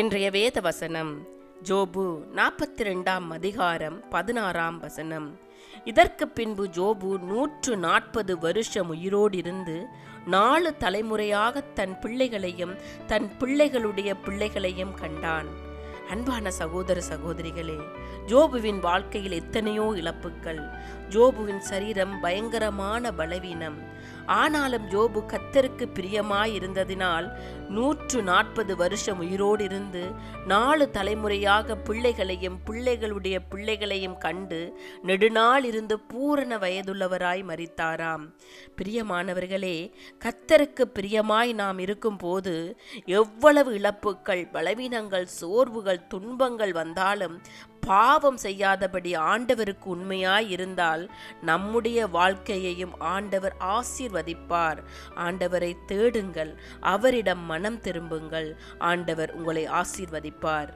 இன்றைய வேத வசனம் ஜோபு நாற்பத்தி ரெண்டாம் அதிகாரம் பதினாறாம் வசனம். இதற்கு பின்பு ஜோபு நூற்று நாற்பது வருஷம் உயிரோடு இருந்து நாலு தலைமுறையாக தன் பிள்ளைகளையும் தன் பிள்ளைகளுடைய பிள்ளைகளையும் கண்டான். அன்பான சகோதர சகோதரிகளே ஜோபுவின் வாழ்க்கையில் எத்தனையோ இழப்புகள் ஜோபுவின் சரீரம் பயங்கரமான பலவீனம். ஆனாலும் ஜோபு கத்தருக்கு பிரியமாய் இருந்ததினால் நூற்று நாற்பது வருஷம் உயிரோடு இருந்து நாலு தலைமுறையாக பிள்ளைகளையும் பிள்ளைகளுடைய பிள்ளைகளையும் கண்டு நெடுநாள் இருந்து பூரண வயதுள்ளவராய் மறித்தாராம் பிரியமானவர்களே கத்தருக்கு பிரியமாய் நாம் இருக்கும்போது எவ்வளவு இழப்புகள் பலவீனங்கள் சோர்வுகள் துன்பங்கள் வந்தாலும் பாவம் செய்யாதபடி ஆண்டவருக்கு உண்மையாய் இருந்தால் நம்முடைய வாழ்க்கையையும் ஆண்டவர் ஆசீர்வதிப்பார். ஆண்டவரை தேடுங்கள் அவரிடம் மனம் திரும்புங்கள். ஆண்டவர் உங்களை ஆசீர்வதிப்பார்.